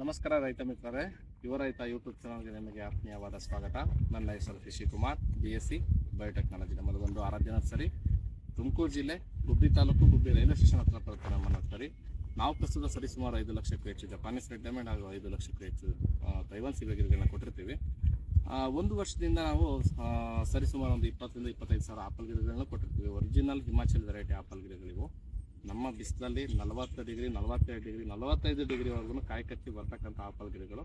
ನಮಸ್ಕಾರ ರೈತ ಮಿತ್ರರೇ. ಯುವ ರೈತ ಯೂಟ್ಯೂಬ್ ಚಾನಲ್ಗೆ ನಿಮಗೆ ಆತ್ಮೀಯವಾದ ಸ್ವಾಗತ. ನನ್ನ ಹೆಸರು Rishi Kumar B S C biotechnology ನಮ್ಮದು ಒಂದು ಆರಾಧ್ಯ ನರ್ಸರಿ. ತುಮಕೂರು ಜಿಲ್ಲೆ ಗುಬ್ಬಿ ತಾಲೂಕು ಗುಬ್ಬಿ ರೈಲ್ವೆ ಸ್ಟೇಷನ್ ಹತ್ರ ಬರುತ್ತೆ ನಮ್ಮ ನರ್ಸರಿ. ನಾವು ಪ್ರಸ್ತುತ ಸರಿ ಸುಮಾರು ಐದು ಲಕ್ಷಕ್ಕೂ ಹೆಚ್ಚು ಜಪಾನೀಸ್ ರೆಡ್ ಡೈಮಂಡ್ ಹಾಗೂ ಐದು ಲಕ್ಷಕ್ಕೂ ಹೆಚ್ಚು ತೈವಾನ್ ಸಿಬೆಗಿರಿಗಳನ್ನ ಕೊಟ್ಟಿರ್ತೀವಿ. ಒಂದು ವರ್ಷದಿಂದ ನಾವು ಸರಿ ಸರಿಸುಮಾರು ಒಂದು ಇಪ್ಪತ್ತರಿಂದ ಇಪ್ಪತ್ತೈದು ಸಾವಿರ ಆಪಲ್ ಗಿಡಗಳನ್ನ ಕೊಟ್ಟಿರ್ತೀವಿ. ಒರಿಜಿನಲ್ ಹಿಮಾಚಲ್ ವೆರೈಟಿ ಆಪಲ್ ಗಿಡಗಳಿವು. ನಮ್ಮ ಬಿಸಿಲಲ್ಲಿ ನಲವತ್ತು ಡಿಗ್ರಿ ನಲವತ್ತೈದು ಡಿಗ್ರಿ ನಲವತ್ತೈದು ಡಿಗ್ರಿವರೆಗೂ ಕಾಯಿ ಕಟ್ಟಿ ಬರ್ತಕ್ಕಂಥ ಆಪಲ್ ಗಿಡಗಳು.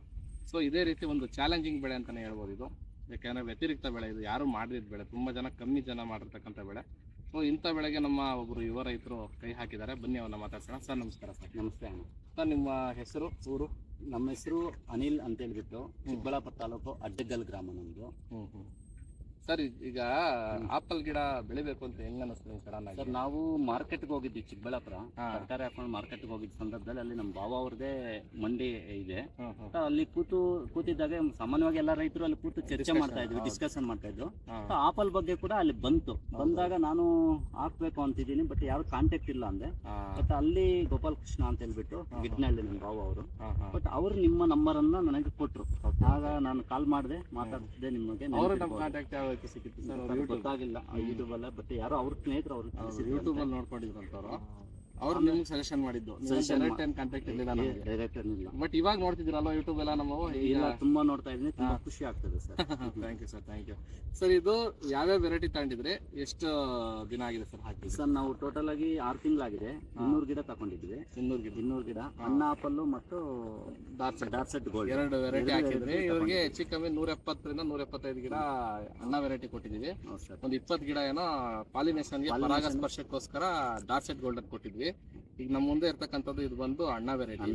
ಸೊ ಇದೇ ರೀತಿ ಒಂದು ಚಾಲೆಂಜಿಂಗ್ ಬೆಳೆ ಅಂತಲೇ ಹೇಳ್ಬೋದು ಇದು. ಯಾಕೆಂದರೆ ವ್ಯತಿರಿಕ್ತ ಬೆಳೆ ಇದು. ಯಾರು ಮಾಡಿದ ಬೆಳೆ. ತುಂಬ ಜನ ಕಮ್ಮಿ ಜನ ಮಾಡಿರ್ತಕ್ಕಂಥ ಬೆಳೆ. ಸೊ ಇಂಥ ಬೆಳೆಗೆ ನಮ್ಮ ಒಬ್ಬರು ಯುವ ರೈತರು ಕೈ ಹಾಕಿದ್ದಾರೆ. ಬನ್ನಿ ಅವನ್ನ ಮಾತಾಡ್ಸೋಣ. ಸರ್ ನಮಸ್ಕಾರ ಸರ್. ನಮಸ್ತೆ ಅಣ್ಣ. ಸರ್ ನಿಮ್ಮ ಹೆಸರು? ಊರು? ನಮ್ಮ ಹೆಸರು ಅನಿಲ್ ಅಂತ ಹೇಳ್ಬಿಟ್ಟು ಚಿಕ್ಕಬಳ್ಳಾಪುರ ತಾಲೂಕು ಅಡ್ಡಗಲ್ ಗ್ರಾಮ ನಮ್ಮದು ಹ್ಞೂ ಹ್ಞೂ ಸರ್ ಈಗ ಆಪಲ್ ಗಿಡ ಬೆಳಿಬೇಕು ಅಂತ ಹೆಂಗ್ ಅನಿಸ್ತದೆ ಸಡನ್ ಆಗಿ? ಸರ್ ನಾವು ಮಾರ್ಕೆಟ್ಗೆ ಹೋಗಿದ್ವಿ ಚಿಕ್ಕಬಳ್ಳಾಪುರ. ತರಕಾರಿ ಹಾಕೊಂಡು ಮಾರ್ಕೆಟ್ಗೆ ಹೋಗಿದ್ದ ಸಂದರ್ಭದಲ್ಲಿ ಅಲ್ಲಿ ನಮ್ಮ ಬಾವ ಅವ್ರದೇ ಮಂಡಿ ಇದೆ. ಅಲ್ಲಿ ಕೂತು ಕೂತಿದ್ದಾಗ ಸಾಮಾನ್ಯವಾಗಿ ಎಲ್ಲ ರೈತರು ಅಲ್ಲಿ ಕೂತು ಚರ್ಚೆ ಮಾಡ್ತಾ ಇದ್ವಿ. ಡಿಸ್ಕಷನ್ ಮಾಡ್ತಾ ಇದ್ರು ಆಪಲ್ ಬಗ್ಗೆ ಕೂಡ ಅಲ್ಲಿ ಬಂತು. ಬಂದಾಗ ನಾನು ಹಾಕ್ಬೇಕು ಅಂತಿದ್ದೀನಿ ಬಟ್ ಯಾರು ಕಾಂಟ್ಯಾಕ್ಟ್ ಇಲ್ಲ ಅಂದೆ. ಬಟ್ ಅಲ್ಲಿ ಗೋಪಾಲ್ ಕೃಷ್ಣ ಅಂತ ಹೇಳ್ಬಿಟ್ಟು ಹಾ. ಗಿಡ್ನಳ್ಳಿ ನಮ್ಮ ಬಾವ ಅವರು. ಬಟ್ ಅವರು ನಿಮ್ಮ ನಂಬರ್ ಅನ್ನ ನನಗೆ ಕೊಟ್ರು. ಆಗ ನಾನು ಕಾಲ್ ಮಾಡಿದೆ ಮಾತಾಡ್ತಿದ್ದೆ ನಿಮಗೆ ಯಾವ ಸಿಕ್ಕಿತ್ತು ಸರ್ ಗೊತ್ತಾಗಿಲ್ಲ. ಯೂಟ್ಯೂಬ್ ಅಲ್ಲ ಬಟ್ ಯಾರೋ ಅವ್ರ ಸ್ನೇಹಿತರು ಅವರು ಯೂಟ್ಯೂಬ್ ಅಲ್ಲಿ ನೋಡ್ಕೊಂಡಿದ್ರು ಅಂತವ್ರು ಅವ್ರು ನಿಮ್ಗೆ ಸಜೆಷನ್ ಮಾಡಿದ್ದು. ಡೈರೆಕ್ಟ್ ಏನ್ ಕಾಂಟ್ಯಾಕ್ಟ್ ಇರಲಿಲ್ಲ ನಮಗೆ. ಇಲ್ಲ. ಬಟ್ ಇವಾಗ ನೋಡ್ತಿದ್ದೀರಲ್ವ ಯೂಟ್ಯೂಬ್ ಎಲ್ಲ ನಮ್ಮ ಇಲ್ಲ ತುಂಬಾ ನೋಡ್ತಾ ಇದ್ದೀನಿ ತುಂಬಾ ಖುಷಿ ಆಗ್ತದೆ sir. Thank you sir thank you sir ಇದು ಯಾವ್ಯಾವ ವೆರೈಟಿ ತಗೊಂಡಿದ್ರೆ ಎಷ್ಟು ದಿನ ಆಗಿದೆ ಸರ್ ಹಾಕಿ ಸರ್ ನಾವು ಟೋಟಲ್ ಆಗಿ ಆರು ತಿಂಗಳಾಗಿದೆ. ಇನ್ನೂರು ಗಿಡ ತಗೊಂಡಿದ್ವಿ ಇನ್ನೂರು ಗಿಡ. ಇನ್ನೂರು ಗಿಡ. ಅನ್ನ ಆಪಲ್ಲು ಮತ್ತು ಡಾರ್ಕ್ ಸೆಟ್ ಗೋಲ್ಡ್ ಎರಡು ವೆರೈಟಿ ಹಾಕಿದ್ರೆ ಇವರಿಗೆ ಹೆಚ್ಚು ಕಮ್ಮಿ ನೂರ ಎಪ್ಪತ್ತರಿಂದ ನೂರ ಎಪ್ಪತ್ತೈದು ಗಿಡ ಅನ್ನ ವೆರೈಟಿ ಕೊಟ್ಟಿದ್ದೀವಿ. ಹೌದು ಸರ್. ಒಂದು ಇಪ್ಪತ್ತು ಗಿಡ ಏನೋ ಪಾಲಿನೇಷನ್ಗೆ. ಪರಾಗಸ್ಪರ್ಶಕ್ಕೋಸ್ಕರ ಡಾರ್ಕ್ ಸೆಟ್ ಗೋಲ್ಡನ್ ಕೊಟ್ಟಿದ್ವಿ. ಈಗ ನಮ್ಮ ಮುಂದೆ ಇರ್ತಕ್ಕಂಥದ್ದು ಇದು ಬಂದು ಅಣ್ಣ ವೆರೈಟಿ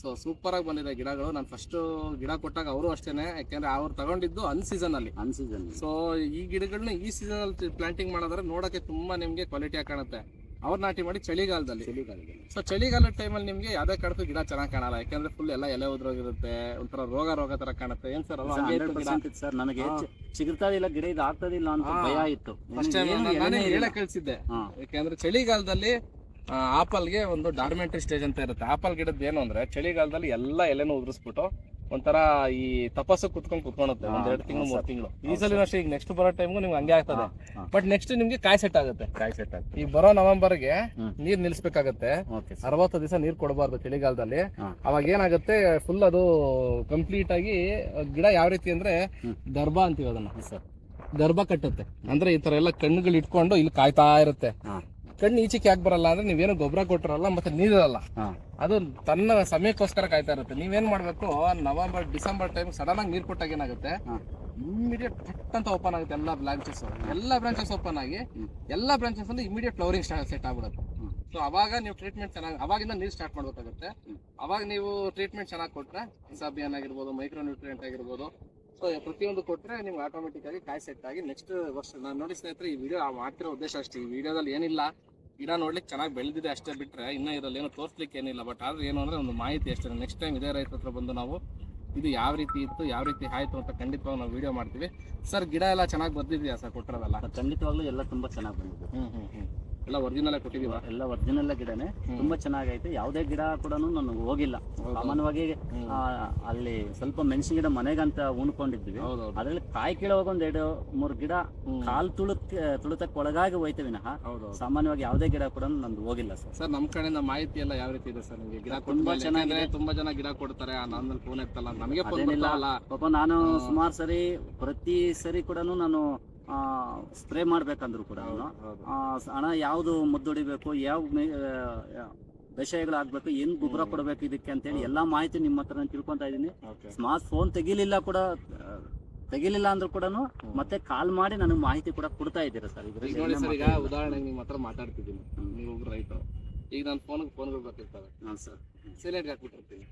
ಸೊ ಸೂಪರ್ ಆಗಿ ಬಂದಿದೆ ಗಿಡಗಳು. ನಾನು ಫಸ್ಟ್ ಗಿಡ ಕೊಟ್ಟಾಗ ಅವರು ಅಷ್ಟೇನೆ. ಯಾಕೆಂದ್ರೆ ಅವ್ರು ತಗೊಂಡಿದ್ದು ಅನ್ ಸೀಸನ್ ಅಲ್ಲಿ. ಅನ್ ಸೀಸನ್ ಸೊ ಈ ಗಿಡಗಳನ್ನ ಈ ಸೀಸನ್ ಅಲ್ಲಿ ಪ್ಲಾಂಟಿಂಗ್ ಮಾಡಿದ್ರೆ ನೋಡಕ್ಕೆ ತುಂಬಾ ನಿಮ್ಗೆ ಕ್ವಾಲಿಟಿ ಆಗಿ ಕಾಣುತ್ತೆ. ಅವ್ರು ನಾಟಿ ಮಾಡಿ ಚಳಿಗಾಲದಲ್ಲಿ. ಸೊ ಚಳಿಗಾಲದ ಟೈಮಲ್ಲಿ ನಿಮ್ಗೆ ಯಾವ್ದೇ ಕಡೆದು ಗಿಡ ಚೆನ್ನಾಗಿ ಕಾಣಲ್ಲ. ಯಾಕಂದ್ರೆ ಫುಲ್ ಎಲ್ಲ ಎಲೆ ಉದ್ರೋಗಿರುತ್ತೆ. ಒಂಥರ ರೋಗ ರೋಗ ತರ ಕಾಣುತ್ತೆ. ಏನ್ ಸರ್ ಸರ್. ನನಗೆ. ಇಲ್ಲ ಗಿಡ ಇದು ಆಗ್ತದಿಲ್ಲ ಅಂತ ಭಯ ಇತ್ತು. ಹೇಳಕ್ ಕಳ್ಸಿದ್ದೆ. ಯಾಕೆಂದ್ರೆ ಚಳಿಗಾಲದಲ್ಲಿ ಆಪಲ್ಗೆ ಒಂದು ಡಾರ್ಮೆಂಟ್ರಿ ಸ್ಟೇಜ್ ಅಂತ ಇರುತ್ತೆ. ಆಪಲ್ ಗಿಡದ ಏನು ಅಂದ್ರೆ ಚಳಿಗಾಲದಲ್ಲಿ ಎಲ್ಲ ಎಲೆನೂ ಉದುರಿಸ್ಬಿಟ್ಟು ಒಂಥರ ಈ ತಪಸ್ಸು ಕುತ್ಕೊಂಡು ಕುತ್ಕೊಳುತ್ತೆ. ಒಂದ್ ಎರಡು ತಿಂಗಳು ಮೂರು ತಿಂಗಳು. ಈ ಸಲ ಅಷ್ಟೇ ಈಗ ನೆಕ್ಸ್ಟ್ ಬರೋ ಟೈಮ್ಗೂ ನಿಮ್ಗೆ ಹಂಗೆ ಆಗ್ತದೆ. ಬಟ್ ನೆಕ್ಸ್ಟ್ ನಿಮ್ಗೆ ಕಾಯಿ ಸೆಟ್ ಆಗುತ್ತೆ. ಕಾಯಿ ಸೆಟ್ ಆಗುತ್ತೆ. ಈ ಬರೋ ನವೆಂಬರ್ಗೆ ಗೆ ನೀರ್ ನಿಲ್ಸ್ಬೇಕಾಗತ್ತೆ. ಅರವತ್ತು ದಿವಸ ನೀರ್ ಕೊಡಬಾರ್ದು ಚಳಿಗಾಲದಲ್ಲಿ. ಅವಾಗ ಏನಾಗುತ್ತೆ ಫುಲ್ ಅದು ಕಂಪ್ಲೀಟ್ ಆಗಿ ಗಿಡ ಯಾವ ರೀತಿ ಅಂದ್ರೆ. ಗರ್ಭ ಅಂತೀವಿ ಅದನ್ನ. ಸರ್. ಗರ್ಭ ಕಟ್ಟುತ್ತೆ. ಅಂದ್ರೆ ಈ ತರ ಎಲ್ಲ ಕಣ್ಣುಗಳು ಇಟ್ಕೊಂಡು ಇಲ್ಲಿ ಕಾಯ್ತಾ ಇರುತ್ತೆ. ಕಣ್ಣು ಈಚೆಗೆ ಯಾಕೆ ಬರಲ್ಲ ಅಂದ್ರೆ ನೀವೇನು ಗೊಬ್ಬರ ಕೊಟ್ಟಿರಲ್ಲ ಮತ್ತೆ ನೀರಿರಲ್ಲ. ಅದು ತನ್ನ ಸಮಯಕ್ಕೋಸ್ಕರ ಕಾಯ್ತಾ ಇರುತ್ತೆ. ನೀವೇನ್ ಮಾಡ್ಬೇಕು ನವೆಂಬರ್ ಡಿಸೆಂಬರ್ ಟೈಮ್ ಸಡನ್ ಆಗಿ ನೀರ್ ಕೊಟ್ಟಾಗ ಏನಾಗುತ್ತೆ. ಇಮಿಡಿಯೇಟ್ ಫಟ್ ಅಂತ ಓಪನ್ ಆಗುತ್ತೆ ಎಲ್ಲ ಬ್ರಾಂಚಸ್ ಎಲ್ಲ ಬ್ರಾಂಚಸ್ ಓಪನ್ ಆಗಿ. ಎಲ್ಲ ಬ್ರಾಂಚಸ್ ಅಲ್ಲಿ ಇಮಿಡಿಯೇಟ್ ಫ್ಲವರಿಂಗ್ ಸೆಟ್ ಆಗ್ಬಿಡುತ್ತೆ. ಸೊ ಅವಾಗ ನೀವು ಟ್ರೀಟ್ಮೆಂಟ್ ಚೆನ್ನಾಗಿ ಅವಾಗಿಂದ ನೀರು ಸ್ಟಾರ್ಟ್ ಮಾಡ್ಬೇಕಾಗುತ್ತೆ. ಅವಾಗ ನೀವು ಟ್ರೀಟ್ಮೆಂಟ್ ಚೆನ್ನಾಗಿ ಕೊಟ್ರೆ ಸಬಿಯನ್ ಆಗಿರ್ಬೋದು ಮೈಕ್ರೋ ನ್ಯೂಟ್ರಿಯೆಂಟ್ ಆಗಿರ್ಬೋದು ಸೊ ಪ್ರತಿಯೊಂದು ಕೊಟ್ಟರೆ ನಿಮ್ಗೆ ಆಟೋಮೆಟಿಕ್ ಆಗಿ ಕಾಯಿ ಸೆಟ್ ಆಗಿ ನೆಕ್ಸ್ಟ್ ವರ್ಷ ನಾನು ನೋಡಿ ಸ್ನೇಹಿತರೆ ಈ ವಿಡಿಯೋ ಮಾಡ್ತಿರೋ ಉದ್ದೇಶ ಅಷ್ಟೇ. ಈ ವಿಡಿಯೋದಲ್ಲಿ ಏನಿಲ್ಲ. ಗಿಡ ನೋಡ್ಲಿಕ್ಕೆ ಚೆನ್ನಾಗಿ ಬೆಳೆದಿದೆ ಅಷ್ಟೇ ಬಿಟ್ಟರೆ ಇನ್ನೂ ಇದರಲ್ಲಿ ಏನೋ ತೋರಿಸ್ಲಿಕ್ಕೆ ಏನಿಲ್ಲ. ಬಟ್ ಆದರೆ ಏನು ಅಂದರೆ ಒಂದು ಮಾಹಿತಿ ಅಷ್ಟೇ. ನೆಕ್ಸ್ಟ್ ಟೈಮ್ ಇದೇ ರೈತ ಹತ್ರ ಬಂದು ನಾವು ಇದು ಯಾವ ರೀತಿ ಇತ್ತು ಯಾವ ರೀತಿ ಆಯಿತು ಅಂತ ಖಂಡಿತವಾಗಿ ನಾವು ವಿಡಿಯೋ ಮಾಡ್ತೀವಿ. ಸರ್ ಗಿಡ ಎಲ್ಲ ಚೆನ್ನಾಗಿ ಬರ್ದಿದ್ಯಾ ಸರ್ ಕೊಟ್ಟಿರೋದಲ್ಲ? ಖಂಡಿತವಾಗ್ಲೂ ಎಲ್ಲ ತುಂಬ ಚೆನ್ನಾಗಿ ಬಂದಿದೆ. ಹ್ಞೂ ಹ್ಞೂ ಹ್ಮ್. ಎಲ್ಲ ಒರಿಜಿನಲ್ ಕೊಟ್ಟಿದೀವ ಎಲ್ಲ ಒರಿಜಿನಲ್ ಗಿಡನೇ. ತುಂಬಾ ಚೆನ್ನಾಗೈತೆ. ಯಾವುದೇ ಗಿಡ ಕೂಡ ನಾನು ಹೋಗಿಲ್ಲ. ಸಾಮಾನ್ಯವಾಗಿ ಆ, ಅಲ್ಲಿ ಸ್ವಲ್ಪ ಮೆಣಸಿನ ಗಿಡ ಮನೆಗಂತ ಉಣ್ಕೊಂಡಿದ್ವಿ. ಹೌದೌದು. ಅದ್ರಲ್ಲಿ ಕಾಯಿ ಕೀಳೋವಾಗ ಒಂದ್ ಎರಡು ಮೂರು ಗಿಡ. ಕಾಲ್ ತುಳುಕ್ ತುಳಿತಕ್ಕೆ ಒಳಗಾಗಿ ಹೋಯ್ತೇವೆ ವಿನಃ. ಹೌದೌದು. ಸಾಮಾನ್ಯವಾಗಿ ಯಾವುದೇ ಗಿಡ ಕೂಡ ನಂದು ಹೋಗಿಲ್ಲ ಸರ್. ಸರ್ ನಮ್ಮ ಕಡೆಯಿಂದ ಮಾಹಿತಿ ಎಲ್ಲ ಯಾವ ರೀತಿ ಇದೆ ಸರ್ ನಿಮಗೆ? ಗಿಡ ತುಂಬಾ ಚೆನ್ನಾಗಿದೆ. ಚೆನ್ನಾಗಿದೆ ತುಂಬಾ ಜನ ಗಿಡ ಕೊಡ್ತಾರೆ ನಾನು ಫೋನ್ ಎತ್ತಲ್ಲ ನಮಗೆ ಫೋನ್ ಅದೇನಿಲ್ಲ. ಬರ್ತಾವಲ್ಲ. ಪಾಪ ನಾನು ಸುಮಾರು ಸರಿ ಪ್ರತಿ ಸರಿ ಕೂಡ ನಾನು ಸ್ಪ್ರೇ ಮಾಡ್ಬೇಕಂದ್ರು ಕೂಡ ಹೌದು. ಹಣ ಯಾವುದು ಮುದ್ದೊಡಿಬೇಕು ಯಾವ ಮೇ- ಆ, ವಿಷಯಗಳು ಆಗ್ಬೇಕು ಏನ್ ಗೊಬ್ಬರ ಕೊಡಬೇಕು ಇದಕ್ಕೆ ಅಂತೇಳಿ ಎಲ್ಲಾ ಮಾಹಿತಿ ನಿಮ್ಮ ಹತ್ರ ನಾನು ಇದೀನಿ. ಇದ್ದೀನಿ ಸ್ಮಾರ್ಟ್ ಫೋನ್ ತೆಗಿಲಿಲ್ಲ ಕೂಡ ತೆಗಿಲಿಲ್ಲ ಅಂದ್ರೂ ಕೂಡ ಮತ್ತೆ ಕಾಲ್ ಮಾಡಿ ನನಗೆ ಮಾಹಿತಿ ಕೂಡ ಕೊಡ್ತಾ ಇದ್ದೀರಾ ಸರ್ ನೋಡಿ ಸರ್ ಈಗ ಉದಾಹರಣೆಗೆ ನಿಮ್ಮ ಹತ್ರ ಮಾತಾಡ್ತಿದ್ದೀನಿ. ನೀವು ರೈತರು. ಈಗ ನನ್ನ ಫೋನ್ ಫೋನ್ಗಳು ಬರ್ತಿರ್ತಾರೆ ಹಾಂ ಸರ್. ಸೈಲೆಂಟ್ ಹಾಕ್ಬಿಟ್ಟಿರ್ತೀನಿ.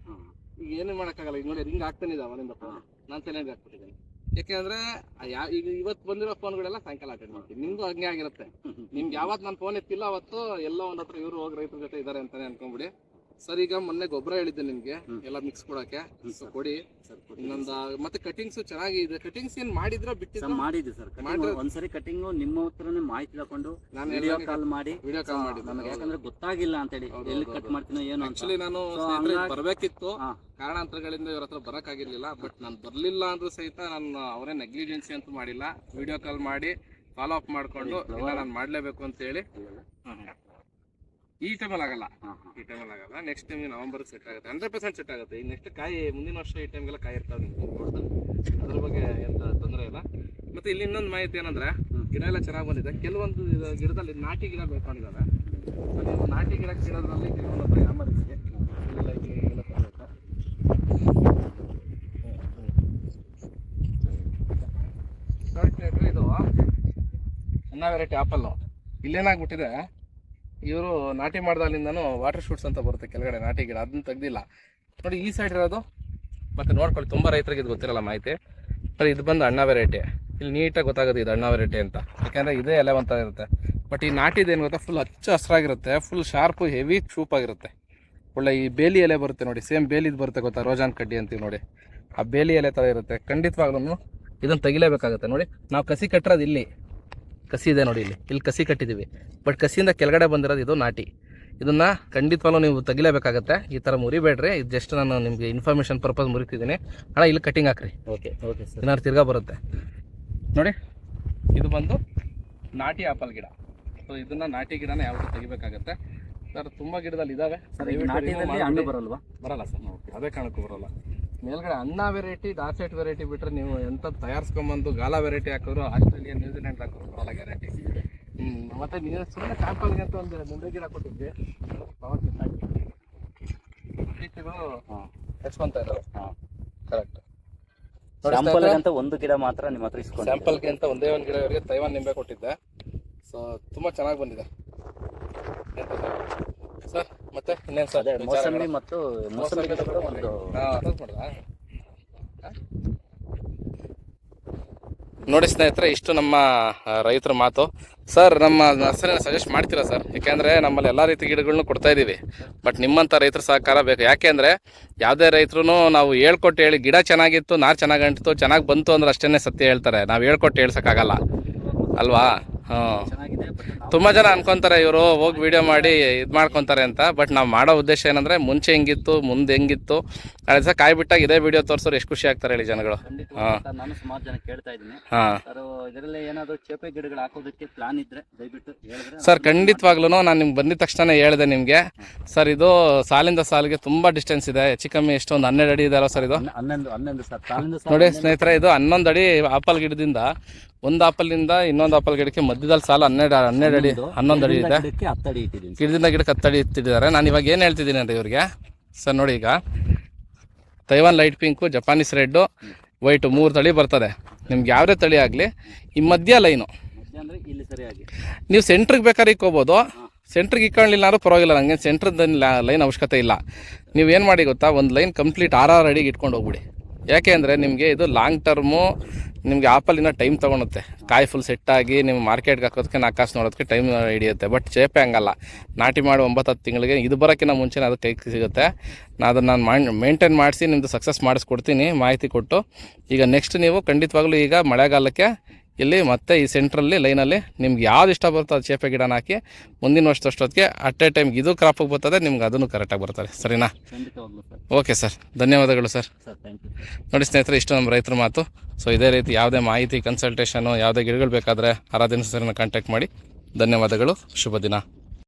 ಈಗ ಏನು ಮಾಡೋಕ್ಕಾಗಲ್ಲ? ಈಗ ನೋಡಿ ರಿಂಗ್ ಆಗ್ತಾನೆ ಇದೆ ಅವನಿಂದ ಫೋನ್ ನಾನು ಸೈಲೆಂಟ್ ಹಾಕ್ಬಿಟ್ಟಿದ್ದೀನಿ. ಯಾಕೆಂದ್ರೆ ಈಗ ಇವತ್ತು ಬಂದಿರೋ ಫೋನ್ಗಳೆಲ್ಲ ಸಾಯಂಕಾಲ ಅಟೆಂಡ್ ಮಾಡ್ತೀನಿ ನಿಮ್ದು ಹಂಗೆ ಆಗಿರುತ್ತೆ. ನಿಮ್ಗೆ ಯಾವತ್ತು ನಾನು ಫೋನ್ ಎತ್ತಿಲ್ಲ ಅವತ್ತು, ಎಲ್ಲೋ ಒಂದ್ ಹತ್ರ ಇವರು ಹೋಗಿ ರೈತರ ಜೊತೆ ಇದ್ದಾರೆ ಅಂತಾನೆ ಅನ್ಕೊಂಬಿಡಿ ಸರ್ ಈಗ ಮೊನ್ನೆ ಗೊಬ್ಬರ ಹೇಳಿದ್ದೆ ನಿಮ್ಗೆ. ಎಲ್ಲ ಮಿಕ್ಸ್ ಕೊಡಕ್ಕೆ. ಸೊ ಕೊಡಿ. ಇನ್ನೊಂದು ಮತ್ತೆ ಕಟಿಂಗ್ಸ್ ಚೆನ್ನಾಗಿ ಇದೆ ಕಟಿಂಗ್ಸ್ ಏನ್ ಮಾಡಿದ್ರ ಬಿಟ್ಟಿದ್ರ? ಮಾಡಿದ್ವಿ ಸರ್ ಮಾಡಿದ್ರೆ- ಒಂದ್ಸರಿ ಕಟಿಂಗ್ ನಿಮ್ಮ ಹತ್ರನೇ ಮಾಹಿತಿ ತಗೊಂಡು ನಾನು ವಿಡಿಯೋ ಕಾಲ್ ಮಾಡಿ. ವಿಡಿಯೋ ಕಾಲ್ ಮಾಡಿ ನಮಗೆ ಯಾಕಂದ್ರೆ ಗೊತ್ತಾಗಿಲ್ಲ ಅಂತ ಹೇಳಿ ಎಲ್ಲಿ ಕಟ್ ಮಾಡ್ತೀನಿ ಏನು ಆಕ್ಚುಲಿ ನಾನು ಬರ್ಬೇಕಿತ್ತು. ಕಾರಣಾಂತರಗಳಿಂದ ಇವ್ರ ಹತ್ರ ಬರಕ್ ಆಗಿರ್ಲಿಲ್ಲ ಬಟ್ ನಾನು ಬರ್ಲಿಲ್ಲ ಅಂದ್ರೆ ಸಹಿತ ನಾನು ಅವರೇ ನೆಗ್ಲಿಜೆನ್ಸಿ ಅಂತೂ ಮಾಡಿಲ್ಲ. ವಿಡಿಯೋ ಕಾಲ್ ಮಾಡಿ ಫಾಲೋ ಅಪ್ ಮಾಡ್ಕೊಂಡು ನಾನು ಮಾಡ್ಲೇಬೇಕು ಅಂತ ಹೇಳಿ ಈ ಟೈಮಲ್ಲಿ ಆಗಲ್ಲ. ಈ ಟೈಮಲ್ಲಿ ಆಗಲ್ಲ ನೆಕ್ಸ್ಟ್ ಟೈಮ್ ನವೆಂಬರ್ ಸೆಟ್ ಆಗುತ್ತೆ ಹಂಡ್ರೆಡ್ ಪರ್ಸೆಂಟ್ ಸೆಟ್ ಆಗುತ್ತೆ ಈ ನೆಕ್ಸ್ಟ್ ಕಾಯಿ ಮುಂದಿನ ವರ್ಷ ಈ ಟೈಮ್ಗೆಲ್ಲ ಕಾಯಿ ಇರ್ತಾವೆ ನಿಮ್ಗೆ ಅದ್ರ ಬಗ್ಗೆ ಎಂತ ತೊಂದರೆ ಇಲ್ಲ ಮತ್ತೆ ಇಲ್ಲಿ ಇನ್ನೊಂದು ಮಾಹಿತಿ ಏನಂದ್ರೆ. ಗಿಡ ಎಲ್ಲ ಚೆನ್ನಾಗಿ ಬಂದಿದೆ ಕೆಲವೊಂದು ಗಿಡದಲ್ಲಿ ನಾಟಿ ಗಿಡ ಬೆಳ್ಕೊಂಡಿದ್ದಾವೆ ನೀವು ನಾಟಿ ಗಿಡ ಗಿಡದಲ್ಲಿ ಕೆಲವೊಂದು ಹತ್ರ ಯಾಮರಿಸಿದೆ ಇದು ಅನ್ನ ವೆರೈಟಿ ಆಪಲ್ಲು ಇಲ್ಲೇನಾಗ್ಬಿಟ್ಟಿದೆ ಇವರು ನಾಟಿ ಮಾಡ್ದಾಲಿಂದನೂ ವಾಟರ್ ಶೂಟ್ಸ್ ಅಂತ ಬರುತ್ತೆ ಕೆಳಗಡೆ ನಾಟಿ ಗಿಡ, ಅದನ್ನ ತೆಗ್ದಿಲ್ಲ. ನೋಡಿ ಈ ಸೈಡ್ ಇರೋದು, ಮತ್ತೆ ನೋಡ್ಕೊಳ್ಳಿ, ತುಂಬ ರೈತರಿಗೆ ಇದು ಗೊತ್ತಿರಲ್ಲ ಮಾಹಿತಿ. ಬಟ್ ಇದು ಬಂದು ಅಣ್ಣ ವೆರೈಟಿ ಇಲ್ಲಿ ನೀಟಾಗಿ ಗೊತ್ತಾಗುತ್ತೆ ಇದು ಅಣ್ಣ ವೆರೈಟಿ ಅಂತ. ಯಾಕೆಂದರೆ ಇದೇ ಎಲೆ ಅಂತ ಇರುತ್ತೆ. ಬಟ್ ಈ ನಾಟಿದು ಏನು ಗೊತ್ತಾ ಫುಲ್ ಹಚ್ಚ ಹಸಿರಾಗಿರುತ್ತೆ ಫುಲ್ ಶಾರ್ಪು ಹೆವಿ ಚೂಪ್ ಆಗಿರುತ್ತೆ. ಒಳ್ಳೆ ಈ ಬೇಲಿ ಎಲೆ ಬರುತ್ತೆ ನೋಡಿ ಸೇಮ್ ಬೇಲಿದು ಬರುತ್ತೆ ಗೊತ್ತಾ, ರೋಜಾನ್ ಕಡ್ಡಿ ಅಂತೀವಿ ನೋಡಿ. ಆ ಬೇಲಿ ಎಲೆ ಥರ ಇರುತ್ತೆ. ಖಂಡಿತವಾಗ್ಲೂ ಇದನ್ನು ತೆಗಿಲೇಬೇಕಾಗುತ್ತೆ ನೋಡಿ. ನಾವು ಕಸಿ ಕಟ್ಟಿರೋದು ಇಲ್ಲಿ ಕಸಿ ಇದೆ ನೋಡಿ ಇಲ್ಲಿ. ಇಲ್ಲಿ ಕಸಿ ಕಟ್ಟಿದ್ದೀವಿ. ಬಟ್ ಕಸಿಯಿಂದ ಕೆಳಗಡೆ ಬಂದಿರೋದು ಇದು ನಾಟಿ. ಇದನ್ನು ಖಂಡಿತವಾಗ್ಲೂ ನೀವು ತೆಗಿಲೇಬೇಕಾಗತ್ತೆ. ಈ ಥರ ಮುರಿಬೇಡ್ರಿ. ಇದು ಜಸ್ಟ್ ನಾನು ನಿಮಗೆ ಇನ್ಫಾರ್ಮೇಷನ್ ಪರ್ಪಸ್ ಮುರಿತಿದ್ದೀನಿ. ಅಣ್ಣ ಇಲ್ಲಿ ಕಟ್ಟಿಂಗ್ ಹಾಕ್ರಿ. ಓಕೆ ಓಕೆ ಸರ್ ಏನಾದ್ರು ತಿರ್ಗಾ ಬರುತ್ತೆ. ನೋಡಿ ಇದು ಬಂದು ನಾಟಿ ಆಪಲ್ ಗಿಡ. ಸೊ ಇದನ್ನು ನಾಟಿ ಗಿಡನ ಯಾವುದು ತೆಗಿಬೇಕಾಗತ್ತೆ. ಸರ್ ತುಂಬ ಗಿಡದಲ್ಲಿ ಇದ್ದಾವೆ ಸರ್ ಹಣ್ಣು ಬರಲ್ವಾ? ಬರಲ್ಲ ಸರ್. ಅದೇ ಕಾರಣಕ್ಕೂ ಬರಲ್ಲ. ಮೇಲ್ಗಡೆ ಅನ್ನ ವೆರೈಟಿ ಡಾರ್ಸೆಟ್ ವೆರೈಟಿ ಬಿಟ್ರೆ ನೀವು ಎಂತ ತಯಾರಿಸ್ಕೊಂಬಂದು ಗಾಲ ವೆರೈಟಿ ಹಾಕಿದ್ರು ಆಸ್ಟ್ರೇಲಿಯಾ ನ್ಯೂಜಿಲೆಂಡ್ ಹಾಕಿದ್ರು ಬರಲ್ಲ ವೆರೈಟಿ ಹ್ಮ್ ಮತ್ತೆ ನೀವು ಸುಮ್ಮನೆ ಸ್ಯಾಂಪಲ್ಗೆ ಅಂತ ಒಂದು ನಿಂಬೆ ಗಿಡ ಕೊಟ್ಟಿದ್ವಿ. ಪವರ್ ಹಾಂ. ಹೆಚ್ಕೊಂತ ಕರೆಕ್ಟ್ ಸ್ಯಾಂಪಲ್ ಅಂತ ಒಂದು ಗಿಡ ಮಾತ್ರ ನಿಮ್ಮ ಹತ್ರ ಇಸ್ಕೊಂಡು ಸ್ಯಾಂಪಲ್ಗೆ ಅಂತ ಒಂದೇ ಒಂದು ಗಿಡವರಿಗೆ ತೈವಾನ್ ನಿಂಬೆ ಕೊಟ್ಟಿದ್ದೆ. ಸೊ ತುಂಬ ಚೆನ್ನಾಗಿ ಬಂದಿದೆ. ಸರ್ ಮತ್ತೆ ಇನ್ನೇನು ಸರ್ ಮೋಸಂಬಿ ಮತ್ತು ಮೋಸಂಬಿ ಗಿಡ ಕೂಡ ಒಂದು ನೋಡಿ ಸ್ನೇಹಿತರೆ ಇಷ್ಟು ನಮ್ಮ ರೈತರ ಮಾತು. ಸರ್ ನಮ್ಮ ನರ್ಸರಿನ ಸಜೆಸ್ಟ್ ಮಾಡ್ತೀರಾ ಸರ್? ಯಾಕೆಂದ್ರೆ ನಮ್ಮಲ್ಲಿ ಎಲ್ಲ ರೀತಿ ಗಿಡಗಳನ್ನು ಕೊಡ್ತಾ ಇದ್ದೀವಿ ಬಟ್ ನಿಮ್ಮಂಥ ರೈತರ ಸಹಕಾರ ಬೇಕು. ಯಾಕೆಂದರೆ ಯಾವುದೇ ರೈತರು ನಾವು ಹೇಳ್ಕೊಟ್ಟು ಹೇಳಿ ಗಿಡ ಚೆನ್ನಾಗಿತ್ತು ನಾರು ಚೆನ್ನಾಗಿ ಅಂಟಿತು ಚೆನ್ನಾಗಿ ಬಂತು ಅಂದ್ರೆ ಅಷ್ಟೇ ಸತ್ಯ ಹೇಳ್ತಾರೆ. ನಾವು ಹೇಳ್ಕೊಟ್ಟು ಹೇಳ್ಸೋಕ್ಕಾಗಲ್ಲ. ಅಲ್ವಾ? ತುಂಬ ಜನ ಅನ್ಕೊಂತಾರೆ ಇವರು ಹೋಗಿ ವಿಡಿಯೋ ಮಾಡಿ ಇದು ಮಾಡ್ಕೊಂತಾರೆ ಅಂತ ಬಟ್ ನಾವು ಮಾಡೋ ಉದ್ದೇಶ ಏನಂದ್ರೆ ಮುಂಚೆ ಹೆಂಗಿತ್ತು ಮುಂದೆ ಹೆಂಗಿತ್ತು. ಅದೇ ಸಹ ಕಾಯಿ ಬಿಟ್ಟಾಗ ಇದೇ ವಿಡಿಯೋ ತೋರಿಸೋರು ಎಷ್ಟು ಖುಷಿ ಆಗ್ತಾರೆ ಹೇಳಿ ಜನಗಳು. ನಾನು ಸುಮಾರು ಜನ ಕೇಳ್ತಾ ಇದ್ದೀನಿ. ಸರ್ ಇದರಲ್ಲಿ ಏನಾದ್ರು ಚೇಪೆ ಗಿಡಗಳು ಹಾಕೋದಕ್ಕೆ ಪ್ಲಾನ್ ಇದ್ರೆ ದಯವಿಟ್ಟು ಹೇಳಿದ್ರೆ ಸರ್ ಖಂಡಿತವಾಗ್ಲೂ ನಾನು ನಿಮ್ಗೆ ಬಂದಿದ ತಕ್ಷಣ ಹೇಳಿದೆ ನಿಮಗೆ. ಸರ್ ಇದು ಸಾಲಿಂದ ಸಾಲಿಗೆ ತುಂಬಾ ಡಿಸ್ಟೆನ್ಸ್ ಇದೆ. ಹೆಚ್ಚು ಕಮ್ಮಿ ಎಷ್ಟು ಒಂದು ಹನ್ನೆರಡು ಅಡಿ ಇದಾರ ಸರ್ ಇದು? ಹನ್ನ- ಹನ್ನೊಂದು ಹನ್ನೊಂದು ಸರ್. ಸಾಲು ನೋಡಿ ಸ್ನೇಹಿತರೆ ಇದು ಹನ್ನೊಂದು ಅಡಿ ಆಪಲ್ ಗಿಡದಿಂದ ಒಂದು ಆಪಲ್ನಿಂದ ಇನ್ನೊಂದು ಆಪಲ್ ಗಿಡಕ್ಕೆ ಮಧ್ಯದಲ್ಲಿ ಸಾಲ ಹನ್ನೆರಡು ಹನ್ನೆರಡು ಅಡಿ ಹನ್ನೊಂದು ಅಡಿ ಇದೆ. ಗಿಡಕ್ಕೆ ಇಟ್ಟಿದ್ದೀನಿ. ಗಿಡದಿಂದ ಗಿಡಕ್ಕೆ ಹತ್ತಡಿ ಇತ್ತಿದ್ದಾರೆ ನಾನು ಇವಾಗ ಏನು ಹೇಳ್ತಿದ್ದೀನಿ ಅಂದರೆ ಇವ್ರಿಗೆ? ಸರ್ ನೋಡಿ ಈಗ. Taiwan light pink Japanese red white ಮೂರು ತಳಿ ಬರ್ತದೆ. ನಿಮ್ಗೆ ಯಾವುದೇ ತಳಿ ಆಗಲಿ ಈ ಮಧ್ಯ ಲೈನು. ನೀವು ಸೆಂಟ್ರಿಗೆ ಬೇಕಾದ್ರೆ ಇಕ್ಕೋಬೋದು. ಸೆಂಟ್ರಿಗೆ ಇಕ್ಕೊಳ್ಳಿಲ್ಲ ಅಂದ್ರೂ ಪರವಾಗಿಲ್ಲ ನನಗೆ ಸೆಂಟ್ರದ ಲೈನ್ ಅವಶ್ಯಕತೆ ಇಲ್ಲ. ನೀವು ಏನು ಮಾಡಿ ಗೊತ್ತಾ ಒಂದು ಲೈನ್ ಕಂಪ್ಲೀಟ್ ಆರ್ ಆರ್ ಅಡಿಗೆ ಇಟ್ಕೊಂಡು ಹೋಗ್ಬಿಡಿ. ಯಾಕೆ ಅಂದರೆ ನಿಮಗೆ ಇದು ಲಾಂಗ್ ಟರ್ಮು ನಿಮಗೆ ಆ್ಯಪಲ್ಲಿನ ಟೈಮ್ ತೊಗೊಳುತ್ತೆ. ಕಾಯಿ ಫುಲ್ ಸೆಟ್ಟಾಗಿ ನೀವು ಮಾರ್ಕೆಟ್ಗೆ ಹಾಕೋದಕ್ಕೆ ನಾಲ್ಕು ಕಾಸು ನೋಡೋದಕ್ಕೆ ಟೈಮ್ ಹಿಡಿಯುತ್ತೆ. ಬಟ್ ಚೇಪೆ ಹಂಗಲ್ಲ. ನಾಟಿ ಮಾಡಿ ಒಂಬತ್ತು ಹತ್ತು ತಿಂಗಳಿಗೆ ಇದು ಬರೋಕ್ಕಿಂತ ಮುಂಚೆನೇ ಅದು ಕೈ ಸಿಗುತ್ತೆ. ನಾನು ಅದನ್ನು ನಾನು ಮಾಡಿ ಮೇಂಟೈನ್ ಮಾಡಿಸಿ ನಿಮ್ಮದು ಸಕ್ಸಸ್ ಮಾಡಿಸ್ಕೊಡ್ತೀನಿ ಮಾಹಿತಿ ಕೊಟ್ಟು. ಈಗ ನೆಕ್ಸ್ಟ್ ನೀವು ಖಂಡಿತವಾಗ್ಲೂ ಈಗ ಮಳೆಗಾಲಕ್ಕೆ ಇಲ್ಲಿ ಮತ್ತೆ ಈ ಸೆಂಟ್ರಲ್ಲಿ ಲೈನಲ್ಲಿ ನಿಮ್ಗೆ ಯಾವ್ದು ಇಷ್ಟ ಬರುತ್ತೋ ಅದು ಚೇಪೆ ಗಿಡನ ಹಾಕಿ ಮುಂದಿನ ವರ್ಷದಷ್ಟೊತ್ತಿಗೆ ಅಟ್ ಎ ಟೈಮ್ಗೆ ಇದು ಕ್ರಾಪಿಗೆ ಬರ್ತದೆ ನಿಮ್ಗೆ ಅದನ್ನು ಕರೆಕ್ಟಾಗಿ ಬರ್ತದೆ. ಸರಿನಾ? ಓಕೆ ಸರ್ ಧನ್ಯವಾದಗಳು ಸರ್. ಸರ್ ಥ್ಯಾಂಕ್ ಯು ನೋಡಿ ಸ್ನೇಹಿತರೆ ಇಷ್ಟು ನಮ್ಮ ರೈತರ ಮಾತು. ಸೊ ಇದೇ ರೀತಿ ಯಾವುದೇ ಮಾಹಿತಿ ಕನ್ಸಲ್ಟೇಷನು ಯಾವುದೇ ಗಿಡಗಳು ಬೇಕಾದರೆ ಆರಾಧನೆ ಸರ್ನ ಕಾಂಟ್ಯಾಕ್ಟ್ ಮಾಡಿ. ಧನ್ಯವಾದಗಳು. ಶುಭ ದಿನ.